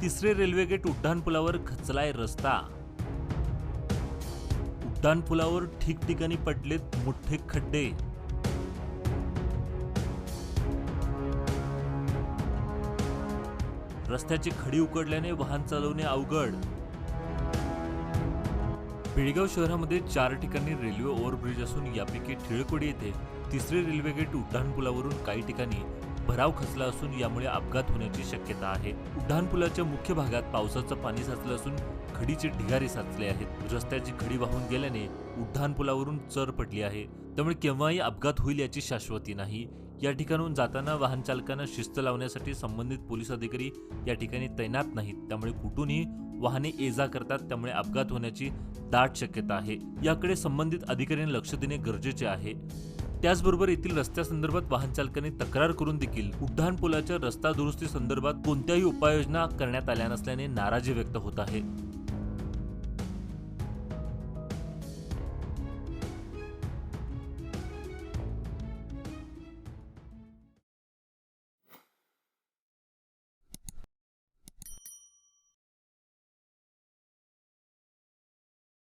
तिसरे railway gate उड्डाणपुलावर खचलाय रस्ता. उड्डाणपुलावर ठिकठिकाणी पडलेत मोठे खड्डे. रस्त्याची खडी उकडल्याने वाहन चालवणे अवघड. बेळगाव शहरामध्ये चार ठिकाणी रेल्वे ओव्हरब्रिज असून यापैकी ठिळकोडी येथे तिसरे रेल्वे गेट उड्डाणपुलावरून काही ठिकाणी भराव खचला असून यामुळे अपघात होण्याची शक्यता आहे. उड्डाणपुलाच्या मुख्य भागात पावसाचं पाणी साचलं असून खडीचे ढिगारे साचले आहेत. रस्त्याची खडी वाहून गेल्याने उड्डाणपुलावरून चर पडली आहे. त्यामुळे केव्हाही अपघात होईल याची शाश्वती नाही. या ठिकाणून जाताना वाहन चालकांना शिस्त लावण्यासाठी संबंधित पोलीस अधिकारी या ठिकाणी तैनात नाहीत. त्यामुळे कुठूनही वाहने ये जा करतात. त्यामुळे अपघात होण्याची दाट शक्यता आहे. याकडे संबंधित अधिकाऱ्यांनी लक्ष देणे गरजेचे आहे. त्याचबरोबर येथील रस्त्यासंदर्भात वाहन चालकांनी तक्रार करून देखील उड्डाणपुलाच्या रस्ता दुरुस्ती संदर्भात कोणत्याही उपाययोजना करण्यात आल्या नसल्याने नाराजी व्यक्त होत आहे.